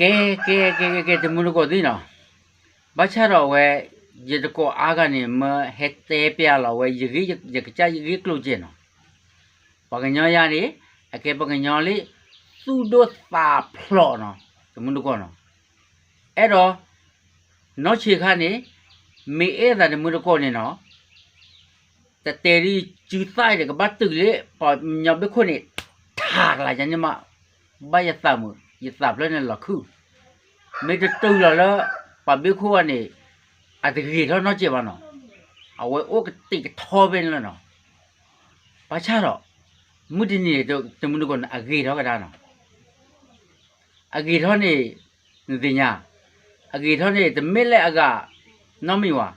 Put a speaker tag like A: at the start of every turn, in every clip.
A: ကဲကဲကဲကဲကဲတမလို့ကိုသိနော်ဘာချတော့ဝဲရတကောအားကနေမဟက်တဲပြလာဝဲရကြီးရကကြရကြီးကလို့ကျင်နော်ပကညောရနေအကဲပကညောလေးသူတို့သာဖလော့နော်တမလို့ကောနော်အဲ့တော့နောက်ချေခါနေမေအဲ့ဒါတမလို့ကောနေနော်တတဲရီကျူဆိုင်တဲ့ကပတ်တူလေပေါ်ညောဘခွနေထားလာကြညမဘာရသမှု ရသပလနဲ့လခုမေတတူလာလာပဘခုကနေအတကြီးတော့တော့ကြပါနော်အဝဲအိုကတိကထောပင်လနော်ဘာချတော့မုဒိနေတော့တမနုကအကြီးတော့ကဒါနော်အကြီးတော့နေနေညာအကြီးတော့နေတမစ်လက်အကနော်မီဝါ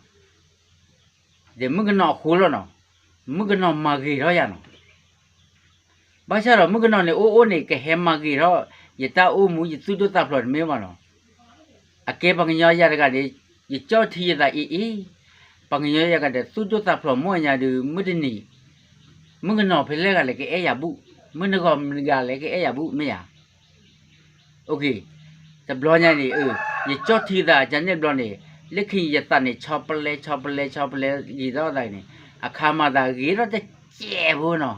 A: ဒီမကနော်ခိုးလို့နော်မကနော်မာကြီးတော့ရနော်ဘာချတော့မကနော်နေအိုးအိုးနေကဟဲမကြီးတော့ယတအိုးမူယသူတို့တပ်ဖလို့မေးမနော်အကဲပငညောရတဲ့ကလေယကြောထီရတာအေးအေးပငညောရကတဲ့သူတို့တပ်ဖလို့မွညာတူမွတနီမကနော်ဖလဲကလည်းကဲအဲ့ရဘူးမနကောမနကလည်းကဲ ye ta o mu ye tu do ta flor me ma no a ke bang nya ya ga de ye cho thi ye da e e bang nya ya ga de tu do ta flor mo nya de mu de ni mu ga no phe le ga le ke e ya bu mu ne go mu ga le ke e ya bu me ya okay ta blo nya ni e ye cho thi da jan ne blo ni လိခိယတနဲ့6ပလဲ6ပလဲ6ပလဲရေတော့တိုင်းနေအခါမှသာရေတော့ကျဲဘူးနော်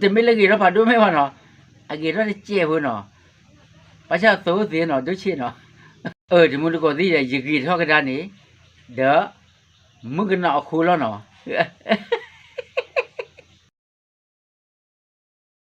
A: တမီးလည်းရေတော့ဘာတို့မဲပါနော်အရေတော့ကျဲဘူးနော် ဘာချသိုးသေးနော်တို့ချစ်နော်เออဒီမလို့ကိုသိရရကြီးထောက်ကတာနေဒါမကနာအခုလောနော်